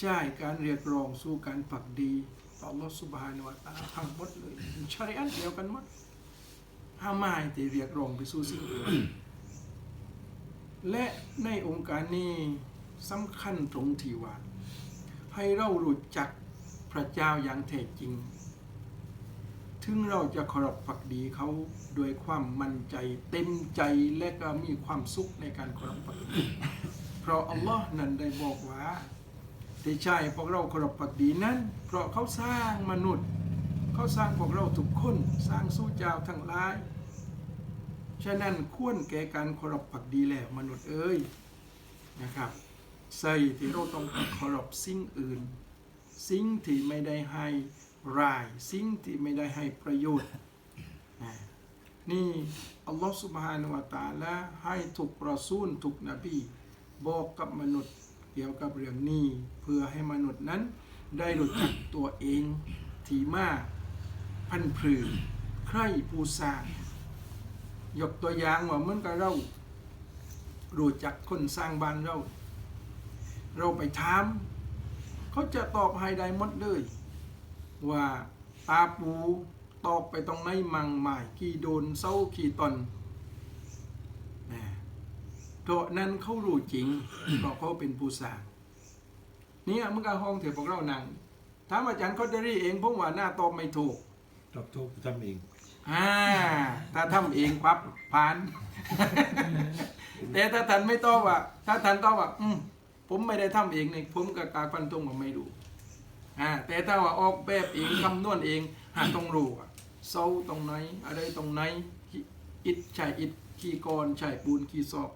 ใช่การเรียกร้องสู่การฝักดีต่อ Allah Subhanahu wa Ta'ala ทั้งหมดเลยชริอัตเดียวกันหมดห้ามไม่ที่เรียกร้องไปสู่สิ่งอื่นและในองค์การนี้สำคัญตรงที่ว่า ให้เรารู้จักพระเจ้าอย่างแท้จริง ถึงเราจะเคารพฝักดีเขาด้วยความมั่นใจเต็มใจและก็มีความสุขในการเคารพฝักดี เพราะอัลลอฮ์นั้นได้บอกว่า ที่ใช่พวกเราเคารพฝักดีนั้น เพราะเขาสร้างมนุษย์ เขาสร้างพวกเราทุกคนสร้างสู้เจ้าทั้งหลาย ฉะนั้นควรแก่การเคารพฝักดีแหละมนุษย์เอ้ยนะครับใส่ที่เราต้องเคารพสิ่งอื่น สิ่งที่ไม่ได้ให้ราย สิ่งที่ไม่ได้ให้ประโยชน์ นี่อัลลอฮฺสุบฮานุวะตาลาให้ทุกปรอซูลทุกนบีบอกกับมนุษย์ เกี่ยวกับเรื่องนี้ เพื่อให้มนุษย์นั้น ได้รู้จักตัวเองที่มาพันธุ์ผือใครผู้สร้างยกตัวอย่างว่าเหมือนกับเรารู้จักคนสร้างบ้านเรา เราไปถาม เขาจะตอบให้ได้หมดเลย ว่าตาปูตอบไปตรงไหนมังหมายกี่โดนเศร้ากี่ตอน ตัวนั้นเขารู้จริงเพราะเขาเป็นผู้สร้างเนี่ยมึงก็ห้องเถอะพวกเรานั่งถามอาจารย์คอดเดอรี่เองผมว่าหน้าตอบไม่ถูกตอบถูกทำเองอ่าถ้าทำเองปั๊บผ่าน แต่ถ้าท่านไม่ตอบว่า ถ้าท่านตอบว่า อืมผมไม่ได้ทำเองเนี่ยผมกับกาฟันตรงว่าไม่รู้อ่าแต่ถ้าว่าออกแบบเองคำนวณเองหาต้องรู้ว่าเสาตรงไหน อะไรตรงไหนขี้อิฐใช่อิฐขี้กรใช่ปูนขี้ซอก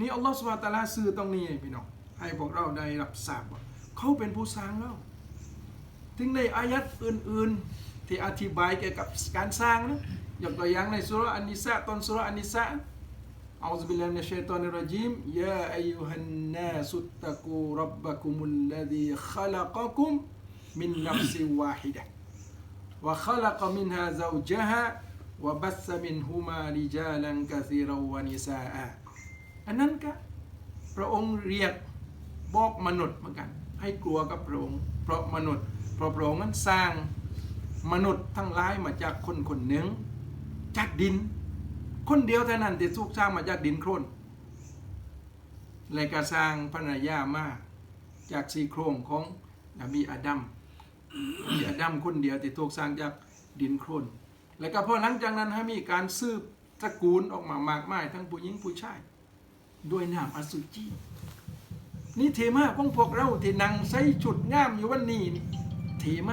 นี่อัลลอฮฺสุบฮานะฮูวะตะอาลาซื้อตรงนี้พี่น้องให้พวกเราได้รับทราบว่า เขาเป็นผู้สร้างเรา ถึงในอายัดอื่น ๆ ที่อธิบายเกี่ยวกับการสร้างนะยกตัวอย่างในสุราอันนิสะตอนสุราอันนิสะอัลลอฮฺบิลลาฮิมินัชชัยฏอนิรรจีมยาอายุฮันนาสุตตะกูรับบะกุมุลลดีขลักกุมมินนัฟซิวาฮิดะ وخلق منها زوجها وبث منهما رجالا كثيرا ونساء อันนั้นก็พระองค์เรียกบอกมนุษย์เหมือนกัน ให้กลัวกับพระองค์เพราะมนุษย์เพราะพระองค์นั้นสร้างมนุษย์ทั้งหลายมาจากคนคนหนึ่งจากดิน คนเดียวเท่านั้นที่ถูกสร้างมาจากดินโคลนและก็สร้างภรรยามาจากสีโครงของนบีอาดัมมีอาดัมคนเดียวที่ถูกสร้างจากดินโคลนแล้วก็พอหลังจากนั้นให้มีการสืบตระกูลออกมามากมายทั้งผู้หญิงผู้ชาย ด้วยน้ำอสุจินี่เทมาของพวกเราที่นั่งใส่ชุดงามอยู่วันนี้เทมา